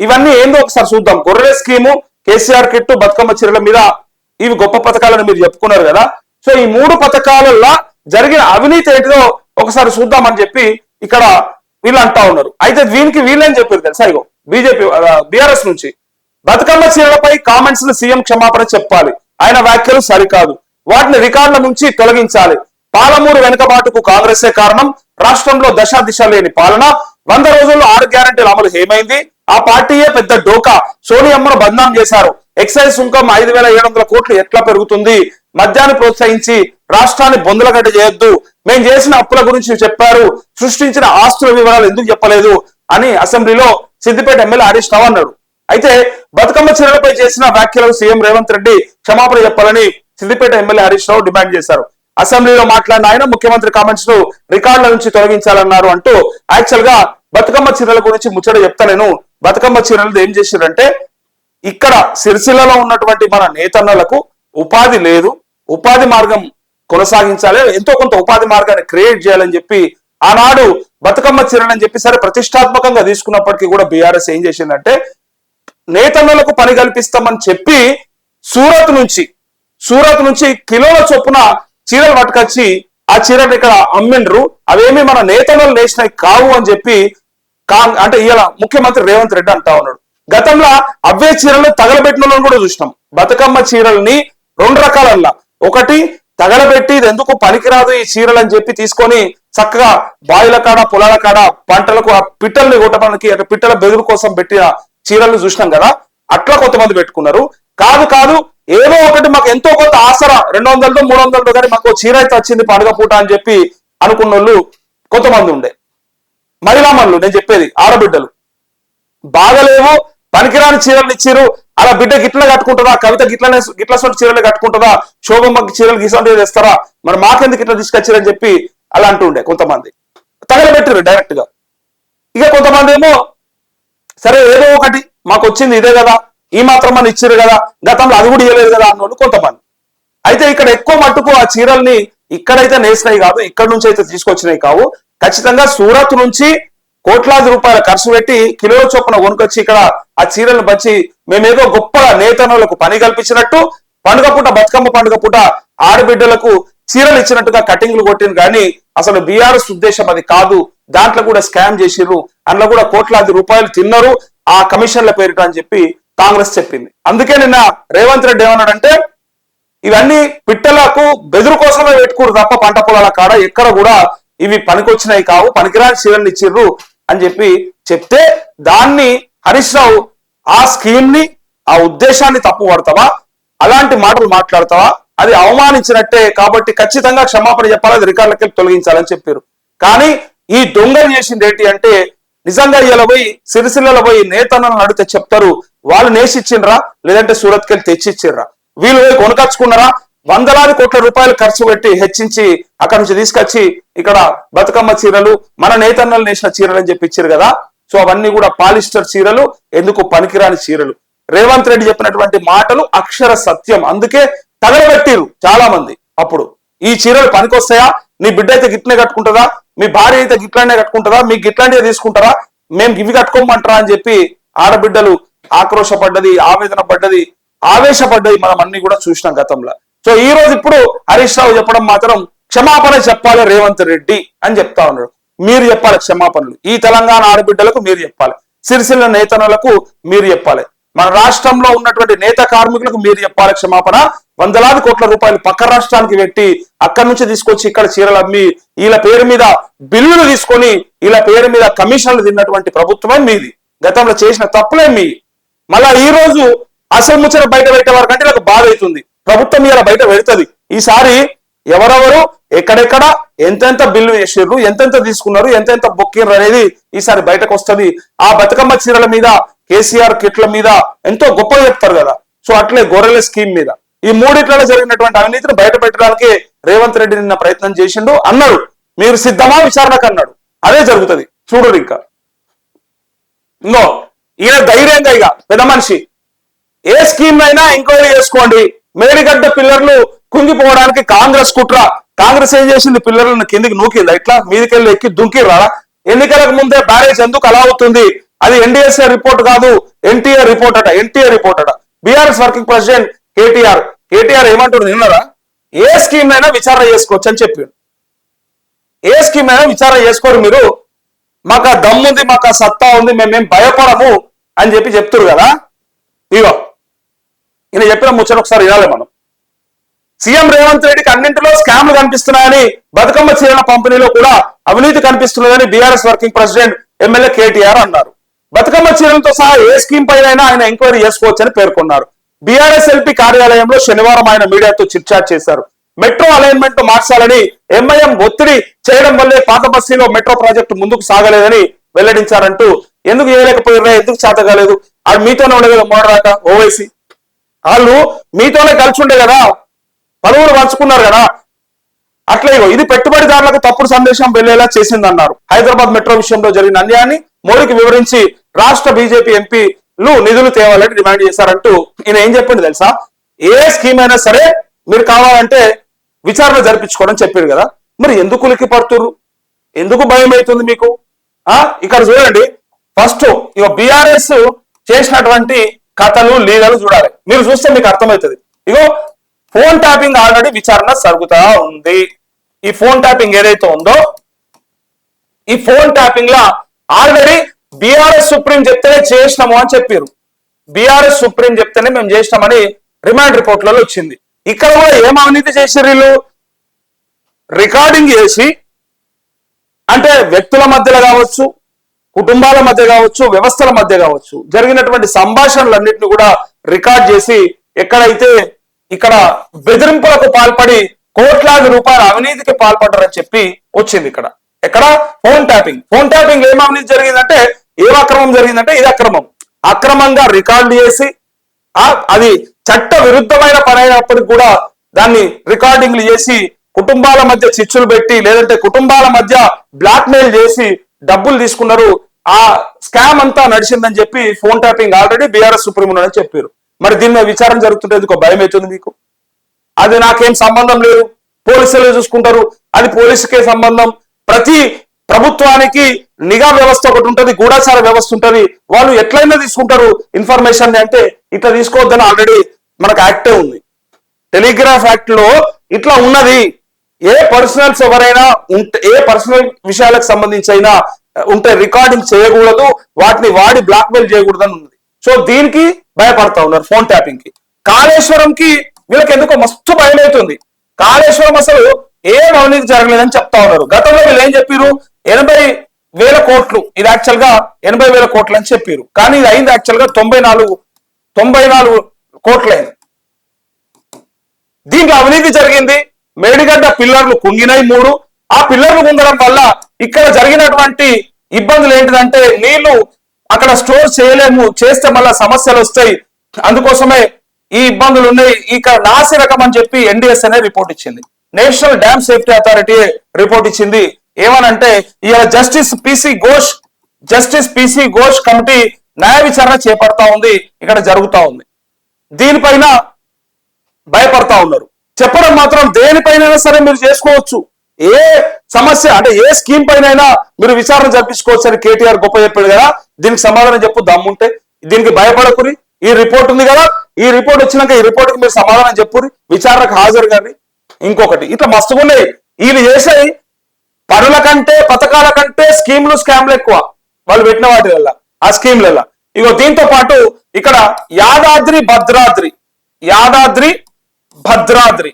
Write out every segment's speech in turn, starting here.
ఇవన్నీ ఏందో ఒకసారి చూద్దాం. గొర్రె స్కీము కేసీఆర్ కిట్టు బతుకమ్మ చీరల మీద ఇవి గొప్ప పథకాలని మీరు చెప్పుకున్నారు కదా. సో ఈ మూడు పథకాలలో జరిగిన అవినీతి ఏంటిదో ఒకసారి చూద్దామని చెప్పి ఇక్కడ వీళ్ళు అంటా ఉన్నారు. అయితే దీనికి వీళ్ళని చెప్పారు తెలుసా? ఇగో బీజేపీ బీఆర్ఎస్ నుంచి. బతుకమ్మ చీరలపై కామెంట్స్ను సీఎం క్షమాపణ చెప్పాలి. ఆయన వ్యాఖ్యలు సరికాదు. వాటిని రికార్డుల నుంచి తొలగించాలి. పాలమూరు వెనుకబాటుకు కాంగ్రెసే కారణం. రాష్ట్రంలో దశ దిశ లేని పాలన. వంద రోజుల్లో ఆరు గ్యారంటీల అమలు ఏమైంది ఆ పార్టీయే పెద్ద డోకా. సోనియమ్మను బదనాం చేశారు. ఎక్సైజ్ సుంకం ఐదు వేల ఏడు వందల కోట్లు ఎట్లా పెరుగుతుంది? మద్యాన్ని ప్రోత్సహించి రాష్ట్రాన్ని బొందలగడ్డ చేయొద్దు. మేము చేసిన అప్పుల గురించి చెప్పారు. సృష్టించిన ఆస్తుల వివరాలు ఎందుకు చెప్పలేదు? అని అసెంబ్లీలో సిద్దిపేట ఎమ్మెల్యే హరీష్ రావు అన్నాడు. అయితే బతుకమ్మ చీరలపై చేసిన వ్యాఖ్యలకు సీఎం రేవంత్ రెడ్డి క్షమాపణ చెప్పాలని సిద్దిపేట ఎమ్మెల్యే హరీష్ రావు డిమాండ్ చేశారు. అసెంబ్లీలో మాట్లాడిన ఆయన ముఖ్యమంత్రి కామెంట్స్ను రికార్డుల నుంచి తొలగించాలన్నారు అంటూ యాక్చువల్గా బతుకమ్మ చీరల గురించి ముచ్చట చెప్తా నేను. బతుకమ్మ చీరలు ఏం చేశారంటే ఇక్కడ సిరిసిల్లలో ఉన్నటువంటి మన నేతన్నలకు ఉపాధి లేదు. ఉపాధి మార్గం కొనసాగించాలి. ఎంతో కొంత ఉపాధి మార్గాన్ని క్రియేట్ చేయాలని చెప్పి ఆనాడు బతుకమ్మ చీరలని చెప్పి సరే ప్రతిష్టాత్మకంగా తీసుకున్నప్పటికీ కూడా బీఆర్ఎస్ ఏం చేసిందంటే నేతన్నలకు పని కల్పిస్తామని చెప్పి సూరత్ నుంచి సూరత్ నుంచి కిలోల చొప్పున చీరలు పట్టుకొచ్చి ఆ చీరలు ఇక్కడ అమ్మిండ్రు. అవేమి మన నేతన్నలు నేసినవి కావు అని చెప్పి కాంగ్ అంటే ఇవాళ ముఖ్యమంత్రి రేవంత్ రెడ్డి అంటా ఉన్నాడు. గతంలో అవే చీరలు తగలబెట్టిన వాళ్ళని కూడా చూసినాం. బతుకమ్మ చీరల్ని రెండు రకాలల్లా. ఒకటి తగలబెట్టి ఇది ఎందుకు పనికిరాదు ఈ చీరలు అని చెప్పి తీసుకొని చక్కగా బావిల కాడ పొలాల కాడ పంటలకు ఆ పిట్టల్ని కొట్టడానికి అంటే పిట్టల బెదురు కోసం పెట్టిన చీరలు చూసినాం కదా. అట్లా కొంతమంది పెట్టుకున్నారు. కాదు కాదు ఏదో ఒకటి మాకు ఎంతో కొంత ఆసరా రెండు వందలతో మూడు వందలతో కానీ మాకు చీర అయితే వచ్చింది పండుగ పూట అని చెప్పి అనుకున్న వాళ్ళు కొంతమంది ఉండే. మహిళామణులు నేను చెప్పేది ఆడబిడ్డలు. బాగలేవు పనికిరాని చీరలు ఇచ్చిరు అలా బిడ్డ గిట్ల కట్టుకుంటుందా కవిత గిట్లనే గిట్ల సొంటి చీరలు కట్టుకుంటుందా శోభమ్మకి చీరలు గీసంటే తెస్తారా మరి మాకెందుకు ఇట్లా తీసుకొచ్చారని చెప్పి అలా అంటుండే కొంతమంది. తగలబెట్టారు డైరెక్ట్గా ఇక కొంతమంది ఏమో సరే ఏదో ఒకటి మాకు వచ్చింది ఇదే కదా ఈ మాత్రం అని ఇచ్చారు కదా గతంలో అది కూడా ఇవ్వలేదు కదా అన్నోళ్ళు కొంతమంది. అయితే ఇక్కడ ఎక్కువ మట్టుకు ఆ చీరల్ని ఇక్కడైతే నేసినాయి కాదు ఇక్కడ నుంచి అయితే తీసుకొచ్చినాయి కావు. ఖచ్చితంగా సూరత్ నుంచి కోట్లాది రూపాయల ఖర్చు పెట్టి కిలో చొప్పున కొనుకొచ్చి ఇక్కడ ఆ చీరలను పంచి మేమేదో గొప్పగా నేతనులకు పని కల్పించినట్టు పండుగ పూట బతుకమ్మ పండుగ పూట ఆడబిడ్డలకు చీరలు ఇచ్చినట్టుగా కటింగ్లు కొట్టింది కానీ అసలు బీఆర్ఎస్ ఉద్దేశం అది కాదు. దాంట్లో కూడా స్కామ్ చేసిర్రు. అందులో కూడా కోట్లాది రూపాయలు తిన్నారు. ఆ కమిషన్ల పేరిట అని చెప్పి కాంగ్రెస్ చెప్పింది. అందుకే నిన్న రేవంత్ రెడ్డి ఏమన్నాడంటే ఇవన్నీ పిట్టలకు బెదురు కోసమే పెట్టుకోరు తప్ప పంట పొలాల కాడ ఎక్కడ కూడా ఇవి పనికొచ్చినాయి కావు పనికిరాని చీరలు ఇచ్చిర్రు అని చెప్పి చెప్తే దాన్ని హరీష్ రావు ఆ స్కీమ్ని ఆ ఉద్దేశాన్ని తప్పు పడతావా అలాంటి మాటలు మాట్లాడతావా? అది అవమానించినట్టే కాబట్టి ఖచ్చితంగా క్షమాపణ చెప్పాలి అది రికార్డులకి తొలగించాలని చెప్పారు. కానీ ఈ దొంగలు చేసింది ఏంటి అంటే నిజంగా ఇలా పోయి సిరిసిల్లలో పోయి నేతలను అడిగితే చెప్తారు వాళ్ళు నేసిచ్చిండ్రా? లేదంటే సూరత్కి వెళ్ళి తెచ్చిచ్చిండ్రా? వీళ్ళు పోయి వందలాది కోట్ల రూపాయలు ఖర్చు పెట్టి హెచ్చించి అక్కడ నుంచి తీసుకొచ్చి ఇక్కడ బతుకమ్మ చీరలు మన నేతన్నలు నేసిన చీరలు అని చెప్పిచ్చారు కదా. సో అవన్నీ కూడా పాలిస్టర్ చీరలు ఎందుకు పనికిరాని చీరలు. రేవంత్ రెడ్డి చెప్పినటువంటి మాటలు అక్షర సత్యం. అందుకే తగలబెట్టిరు చాలా మంది అప్పుడు. ఈ చీరలు పనికొస్తాయా? నీ బిడ్డ అయితే గిట్లనే కట్టుకుంటుందా? మీ భార్య అయితే గిట్లానే కట్టుకుంటుందా? మీకు గిట్లాంటివి తీసుకుంటారా? మేము ఇవి కట్టుకోమంటారా అని చెప్పి ఆడబిడ్డలు ఆక్రోశపడ్డది ఆవేదన పడ్డది ఆవేశపడ్డది మనం అన్ని కూడా చూసినాం గతంలో. సో ఈ రోజు ఇప్పుడు హరీష్ రావు చెప్పడం మాత్రం క్షమాపణ చెప్పాలి రేవంత్ రెడ్డి అని చెప్తా ఉన్నాడు. మీరు చెప్పాలి క్షమాపణలు. ఈ తెలంగాణ ఆడబిడ్డలకు మీరు చెప్పాలి. సిరిసిల్ల నేతనులకు మీరు చెప్పాలి. మన రాష్ట్రంలో ఉన్నటువంటి నేత కార్మికులకు మీరు చెప్పాలి క్షమాపణ. వందలాది కోట్ల రూపాయలు పక్క రాష్ట్రానికి పెట్టి అక్కడి నుంచి తీసుకొచ్చి ఇక్కడ చీరలు అమ్మి వీళ్ళ పేరు మీద బిల్లులు తీసుకొని వీళ్ళ పేరు మీద కమిషన్లు తిన్నటువంటి ప్రభుత్వమే మీది. గతంలో చేసిన తప్పులే మీ మళ్ళా ఈ రోజు అసలు ముచ్చట బయట పెట్టే వారికంటే నాకు బాధ అవుతుంది. ప్రభుత్వం ఇలా బయట పెడుతుంది. ఈసారి ఎవరెవరు ఎక్కడెక్కడ ఎంతెంత బిల్లు వేసారు ఎంతెంత తీసుకున్నారు ఎంతెంత బొక్కిర్రు అనేది ఈసారి బయటకు వస్తుంది ఆ బతుకమ్మ చీరల మీద కేసీఆర్ కిట్ల మీద ఎంతో గొప్ప చెప్తారు కదా. సో అట్లే గొర్రెల స్కీమ్ మీద. ఈ మూడిట్లలో జరిగినటువంటి అవినీతిని బయట పెట్టడానికి రేవంత్ రెడ్డి నిన్న ప్రయత్నం చేసిండు అన్నాడు. మీరు సిద్ధమా విచారణకు అన్నాడు. అదే జరుగుతుంది. చూడు ఇంకా. ఇంకో ఈయన ధైర్యంగా ఇక పెద్ద మనిషి. ఏ స్కీమ్ అయినా ఎంక్వైరీ చేసుకోండి. మేడిగడ్డ పిల్లర్లు కుంగిపోవడానికి కాంగ్రెస్ కుట్ర. కాంగ్రెస్ ఏం చేసింది? పిల్లర్లను కిందికి నూకిందా? ఇట్లా మీదికెళ్ళి ఎక్కి దుంకిరా ఎన్నికలకు ముందే బ్యారేజ్ ఎందుకు అలా అవుతుంది? అది ఎన్డీఎస్ఏ రిపోర్ట్ కాదు. ఎన్టీఆర్ రిపోర్ట్ అట ఎన్టీఆర్ రిపోర్ట్ అట. BRS working president KTR. KTR ఏమంటారు నిన్నరా ఏ స్కీమ్ అయినా విచారణ చేసుకోవచ్చు అని చెప్పాడు. ఏ స్కీమ్ అయినా విచారణ చేసుకోరు మీరు. మాకు దమ్ముంది మాకు సత్తా ఉంది మేమేం భయపడము అని చెప్పి చెప్తురు కదా. ఇగో ఈయన చెప్పిన ముచ్చట ఒకసారి వినాలి మనం. సీఎం రేవంత్ రెడ్డికి అన్నింటిలో స్కామ్లు కనిపిస్తున్నాయని బతుకమ్మ చీరల పంపిణీలో కూడా అవినీతి కనిపిస్తున్నదని BRS working president MLA KTR అన్నారు. బతుకమ్మ చీరలతో సహా ఏ స్కీమ్ పైన ఆయన ఎంక్వైరీ చేసుకోవచ్చని పేర్కొన్నారు. బీఆర్ఎస్ ఎల్పీ కార్యాలయంలో శనివారం ఆయన మీడియాతో చిట్చాట్ చేశారు. మెట్రో అలైన్మెంట్ మార్చాలని ఎంఐఎం ఒత్తిడి చేయడం వల్లే పాత బస్తీలో మెట్రో ప్రాజెక్టు ముందుకు సాగలేదని వెల్లడించారంటూ ఎందుకు చేయలేకపోయినా ఎందుకు చేతగాలేదు? అది మీతోనే ఉండదు కదా మోడరాక ఓవైసీ. వాళ్ళు మీతోనే కలిసి ఉండే కదా. పలువురు పంచుకున్నారు కదా. అట్లా ఇగో ఇది పెట్టుబడిదారులకు తప్పుడు సందేశం వెళ్ళేలా చేసిందన్నారు. హైదరాబాద్ మెట్రో విషయంలో జరిగిన అన్యాయాన్ని మోడీకి వివరించి రాష్ట్ర బీజేపీ ఎంపీలు నిధులు తేవాలని డిమాండ్ చేశారంటూ ఈయన ఏం చెప్పింది తెలుసా? ఏ స్కీమ్ అయినా సరే మీరు కావాలంటే విచారణ జరిపించుకోవడం చెప్పారు కదా. మరి ఎందుకు ఉలికి పడుతురు ఎందుకు భయం అవుతుంది మీకు? ఆ? ఇక్కడ చూడండి. ఫస్ట్ ఇక బీఆర్ఎస్ చేసినటువంటి కథలు లీలలు చూడాలి. మీరు చూస్తే మీకు అర్థమవుతుంది. ఇగో ఫోన్ ట్యాపింగ్ ఆల్రెడీ విచారణ జరుగుతా ఉంది. ఈ ఫోన్ ట్యాపింగ్ ఏదైతే ఉందో ఈ ఫోన్ ట్యాపింగ్ లా ఆల్రెడీ బీఆర్ఎస్ సుప్రీం చెప్తేనే చేసినాము అని చెప్పారు బీఆర్ఎస్ సుప్రీం చెప్తేనే మేము చేసినామని రిమాండ్ రిపోర్ట్లలో వచ్చింది. ఇక్కడ కూడా ఏం అవినీతి చేశారు వీళ్ళు? రికార్డింగ్ చేసి అంటే వ్యక్తుల మధ్యలో కావచ్చు కుటుంబాల మధ్య కావచ్చు వ్యవస్థల మధ్య కావచ్చు జరిగినటువంటి సంభాషణలన్నింటినీ కూడా రికార్డ్ చేసి ఎక్కడైతే ఇక్కడ బెదిరింపులకు పాల్పడి కోట్లాది రూపాయల అవినీతికి పాల్పడ్డారని చెప్పి వచ్చింది ఇక్కడ. ఎక్కడ? Phone tapping. ఫోన్ ట్యాపింగ్ ఏం అవినీతి జరిగిందంటే ఏం అక్రమం జరిగిందంటే ఇది అక్రమం. అక్రమంగా రికార్డు చేసి ఆ అది చట్ట విరుద్ధమైన పని అయినప్పటికీ కూడా దాన్ని రికార్డింగ్లు చేసి కుటుంబాల మధ్య చిచ్చులు పెట్టి లేదంటే కుటుంబాల మధ్య బ్లాక్మెయిల్ చేసి డబ్బులు తీసుకున్నారు ఆ స్కామ్ అంతా నడిచిందని చెప్పి phone tapping already BRS supreme అని చెప్పారు. మరి దీని మీద విచారణ జరుగుతుంటే ఎందుకో భయం అవుతుంది మీకు? అది నాకేం సంబంధం లేదు. పోలీసులు చూసుకుంటారు. అది పోలీసుకే సంబంధం. ప్రతి ప్రభుత్వానికి నిఘా వ్యవస్థ ఒకటి ఉంటుంది గూఢాచార వ్యవస్థ ఉంటుంది. వాళ్ళు ఎట్లయినా తీసుకుంటారు ఇన్ఫర్మేషన్ అంటే ఇట్లా తీసుకోవద్దని ఆల్రెడీ మనకు యాక్టే ఉంది. టెలిగ్రాఫ్ యాక్ట్లో ఇట్లా ఉన్నది. ఏ పర్సనల్స్ ఎవరైనా ఉంటే ఏ పర్సనల్ విషయాలకు సంబంధించి అయినా ఉంటే రికార్డింగ్ చేయకూడదు వాటిని వాడి బ్లాక్మెయిల్ చేయకూడదు అని ఉన్నది. సో దీనికి భయపడతా ఉన్నారు ఫోన్ ట్యాపింగ్కి. కాళేశ్వరంకి వీళ్ళకి ఎందుకో మస్తు భయం అవుతుంది కాళేశ్వరం అసలు ఏం అవినీతి జరగలేదని చెప్తా ఉన్నారు. గతంలో వీళ్ళు ఏం చెప్పారు ఎనభై వేల కోట్లు ఇది యాక్చువల్గా ఎనభై వేల కోట్లు అని చెప్పారు కానీ ఇది అయింది యాక్చువల్గా తొంభై నాలుగు తొంభై నాలుగు కోట్లైంది దీంట్లో అవినీతి జరిగింది. మేడిగడ్డ పిల్లర్లు కుంగినాయి మూడు ఆ పిల్లర్లు ఉండడం వల్ల ఇక్కడ జరిగినటువంటి ఇబ్బందులు ఏంటిదంటే నీళ్ళు అక్కడ స్టోర్ చేయలేము చేస్తే మళ్ళా సమస్యలు వస్తాయి. అందుకోసమే ఈ ఇబ్బందులు ఉన్నాయి. ఇక్కడ నాసి రకం అని చెప్పి ఎన్డీఎస్ అనే రిపోర్ట్ ఇచ్చింది. National dam safety authority report ఇచ్చింది. ఏమనంటే ఇవాళ justice PC Ghosh justice PC Ghosh committee న్యాయ విచారణ చేపడతా ఉంది. ఇక్కడ జరుగుతా ఉంది. దీనిపైన భయపడతా ఉన్నారు. చెప్పడం మాత్రం దేనిపైన సరే మీరు చేసుకోవచ్చు. ఏ సమస్య అంటే ఏ స్కీమ్ పైన మీరు విచారణ జరిపించుకోవచ్చు అని కేటీఆర్ గొప్ప చెప్పాడు కదా. దీనికి సమాధానం చెప్పు దమ్ముంటే. దీనికి భయపడకురి ఈ రిపోర్ట్ ఉంది కదా. ఈ రిపోర్ట్ వచ్చినాక ఈ రిపోర్ట్కి మీరు సమాధానం చెప్పురి విచారణకు హాజరు కానీ ఇంకొకటి ఇట్లా మస్తుగున్నాయి వీళ్ళు చేసే పనుల కంటే పథకాల కంటే స్కీమ్లు స్కామ్లు ఎక్కువ. వాళ్ళు పెట్టిన వాటి వల్ల ఆ స్కీమ్ల ఇగో దీంతో పాటు ఇక్కడ Yadadri Bhadradri. Yadadri Bhadradri.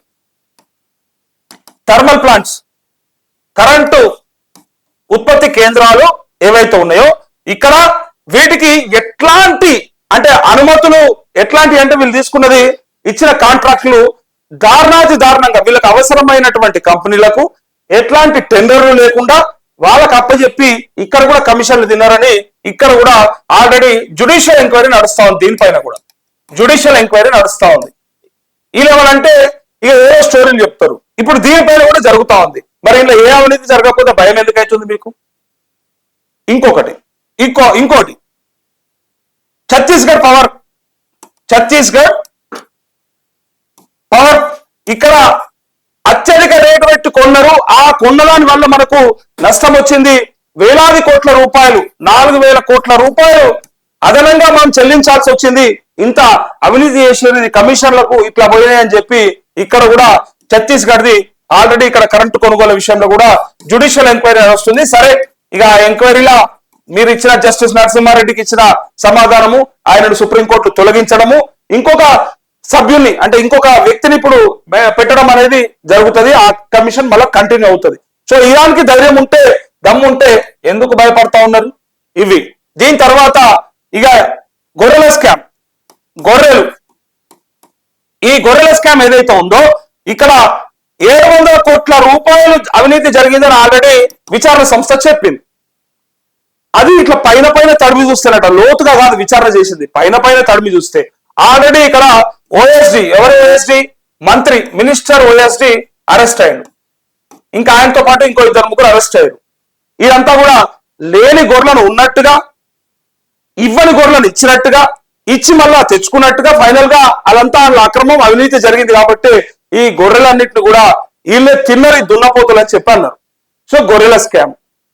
Thermal plants. Current ఉత్పత్తి కేంద్రాలు ఏవైతే ఉన్నాయో ఇక్కడ వీటికి ఎట్లాంటి అంటే అనుమతులు ఎట్లాంటి అంటే వీళ్ళు తీసుకున్నది ఇచ్చిన కాంట్రాక్టులు దారుణాది దారుణంగా వీళ్ళకి అవసరమైనటువంటి కంపెనీలకు ఎట్లాంటి టెండర్లు లేకుండా వాళ్ళకు అప్పచెప్పి ఇక్కడ కూడా కమిషన్లు తిన్నారని ఇక్కడ కూడా ఆల్రెడీ జుడిషియల్ ఎంక్వైరీ నడుస్తా ఉంది దీనిపైన కూడా. జుడిషియల్ ఎంక్వైరీ నడుస్తా ఉంది. ఈ లెవెల్ అంటే ఇక ఏదో స్టోరీలు చెప్తారు. ఇప్పుడు దీనిపైన కూడా జరుగుతూ ఉంది. మరి ఇంట్లో ఏ అవినీతి జరగకపోతే భయం ఎందుకు అవుతుంది మీకు? ఇంకొకటి ఇంకో ఇంకోటి. ఛత్తీస్గఢ్ పవర్ ఛత్తీస్గఢ్ పవర్ ఇక్కడ అత్యధిక రేటు పెట్టి కొన్నారు ఆ కొన్నదాని వల్ల మనకు నష్టం వచ్చింది వేలాది కోట్ల రూపాయలు నాలుగు వేల కోట్ల రూపాయలు అదనంగా మనం చెల్లించాల్సి వచ్చింది. ఇంత అవినీతి చేసినది కమిషన్లకు ఇట్లా పోయినాయని చెప్పి ఇక్కడ కూడా ఛత్తీస్గఢ్ది ఆల్రెడీ ఇక్కడ కరెంటు కొనుగోలు విషయంలో కూడా జుడిషియల్ ఎంక్వైరీ వస్తుంది. సరే ఇక ఎంక్వైరీలో మీరు ఇచ్చిన జస్టిస్ నరసింహారెడ్డికి ఇచ్చిన సమాధానము ఆయనను సుప్రీంకోర్టు తొలగించడము ఇంకొక సభ్యుల్ని అంటే ఇంకొక వ్యక్తిని ఇప్పుడు పెట్టడం అనేది జరుగుతుంది. ఆ కమిషన్ మళ్ళీ కంటిన్యూ అవుతుంది. సో ఇరాన్కి ధైర్యం ఉంటే దమ్ము ఉంటే ఎందుకు భయపడతా ఉన్నారు? ఇవి. దీని తర్వాత ఇక గొర్రెల స్కామ్. గొర్రెలు. ఈ గొర్రెల స్కామ్ ఏదైతే ఉందో ఇక్కడ ఏడు వందల కోట్ల రూపాయలు అవినీతి జరిగిందని ఆల్రెడీ విచారణ సంస్థ చెప్పింది. అది ఇట్లా పైన పైన తడిమి చూస్తేనట లోతుగా కాదు విచారణ చేసింది. పైన పైన తడిమి చూస్తే ఆల్రెడీ ఇక్కడ ఓఎస్డి ఎవరు ఓఎస్డి? మంత్రి మినిస్టర్ ఓఎస్డి అరెస్ట్ అయ్యాడు ఇంకా ఆయనతో పాటు ఇంకో ఇద్దరు ముగ్గురు అరెస్ట్ అయ్యారు. ఇదంతా కూడా లేని గొర్రెలను ఉన్నట్టుగా ఇవ్వని గొర్రెలను ఇచ్చినట్టుగా ఇచ్చి మళ్ళా తెచ్చుకున్నట్టుగా ఫైనల్గా అదంతా వాళ్ళ అక్రమం అవినీతి జరిగింది కాబట్టి ఈ గొర్రెలన్నింటిని కూడా వీళ్ళే తిన్నరి దున్నపోతులు అని చెప్పన్నారు. సో గొర్రెల స్కామ్.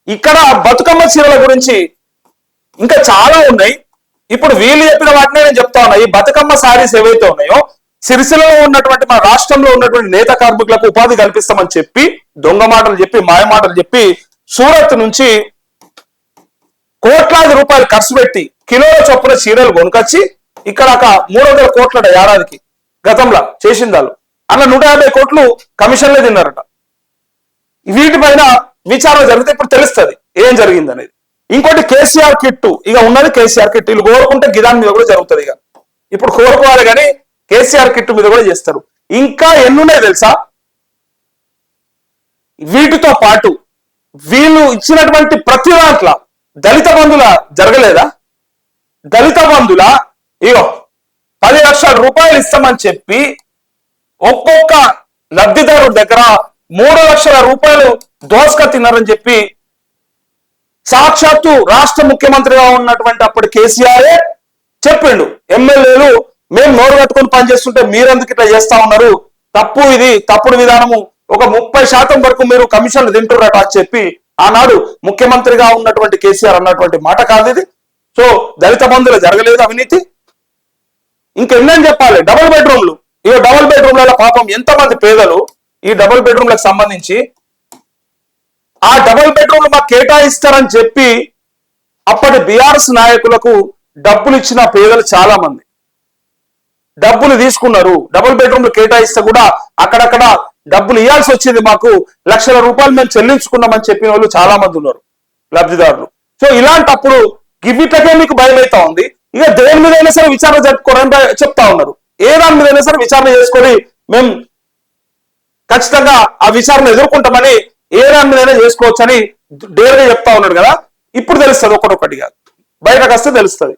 ఇక్కడ బతుకమ్మ చీరల గురించి ఇంకా చాలా ఉన్నాయి. ఇప్పుడు వీళ్ళు చెప్పిన వాటినే నేను చెప్తా ఉన్నా. ఈ బతుకమ్మ సారీస్ ఏవైతే ఉన్నాయో సిరిసిలో ఉన్నటువంటి మన రాష్ట్రంలో ఉన్నటువంటి నేత కార్మికులకు ఉపాధి కల్పిస్తామని చెప్పి దొంగ మాటలు చెప్పి మాయ మాటలు చెప్పి సూరత్ నుంచి కోట్లాది రూపాయలు ఖర్చు పెట్టి కిలోల చొప్పున చీరలు కొనుకొచ్చి ఇక్కడ ఒక మూడు వందల కోట్ల ఏడాదికి గతంలో చేసిందాలు అలా నూట యాభై కోట్లు కమిషన్లే తిన్నారట. వీటిపైన విచారణ జరిగితే ఇప్పుడు తెలుస్తుంది ఏం జరిగింది అనేది ఇంకోటి కేసీఆర్ కిట్టు ఇక ఉన్నది కేసీఆర్ కిట్ వీళ్ళు కోరుకుంటే గిదాన్ మీద కూడా జరుగుతుంది ఇక. ఇప్పుడు కోరుకోవాలి కానీ కేసీఆర్ కిట్టు మీద కూడా చేస్తారు. ఇంకా ఎన్నున్నాయి తెలుసా? వీటితో పాటు వీళ్ళు ఇచ్చినటువంటి ప్రతి దాంట్లో దళిత బంధుల జరగలేదా? దళిత బంధుల ఇగో పది లక్షల రూపాయలు ఇస్తామని చెప్పి ఒక్కొక్క లబ్ధిదారుడి దగ్గర మూడు లక్షల రూపాయలు దోసక తిన్నారని చెప్పి సాక్షాత్తు రాష్ట్ర ముఖ్యమంత్రిగా ఉన్నటువంటి అప్పుడు కేసీఆర్ చెప్పిండు. ఎమ్మెల్యేలు మేము నోరు కట్టుకొని పనిచేస్తుంటే మీరెందుకు ఇట్లా చేస్తా ఉన్నారు? తప్పు ఇది తప్పుడు విధానము. ఒక ముప్పై శాతం వరకు మీరు కమిషన్లు తింటున్నట అని చెప్పి ఆనాడు ముఖ్యమంత్రిగా ఉన్నటువంటి కేసీఆర్ అన్నటువంటి మాట కాదు ఇది. సో దళిత బంధువులు జరగలేదు అవినీతి. ఇంకెన్నని చెప్పాలి? డబుల్ బెడ్రూమ్లు. ఇక డబుల్ బెడ్రూమ్లలో పాపం ఎంతమంది పేదలు ఈ డబుల్ బెడ్రూమ్లకు సంబంధించి ఆ డబుల్ బెడ్రూమ్ మాకు కేటాయిస్తారని చెప్పి అప్పటి బీఆర్ఎస్ నాయకులకు డబ్బులు ఇచ్చిన పేదలు చాలా మంది డబ్బులు తీసుకున్నారు. డబుల్ బెడ్రూమ్లు కేటాయిస్తే కూడా అక్కడక్కడ డబ్బులు ఇవ్వాల్సి వచ్చింది మాకు. లక్షల రూపాయలు మేము చెల్లించుకున్నామని చెప్పిన వాళ్ళు చాలా మంది ఉన్నారు లబ్ధిదారులు. సో ఇలాంటప్పుడు గివ్విటకే మీకు భయం అవుతా ఉంది. ఇక దేని మీదైనా సరే విచారణ జరుపుకోవడానికి చెప్తా ఉన్నారు. ఏ దాని మీదైనా సరే విచారణ చేసుకొని మేము ఖచ్చితంగా ఆ విచారణ ఎదుర్కొంటామని ఏ దాని మీదైనా చేసుకోవచ్చని డేర్గా చెప్తా ఉన్నాడు కదా. ఇప్పుడు తెలుస్తుంది ఒకటొకటిగా బయటకు వస్తే తెలుస్తుంది.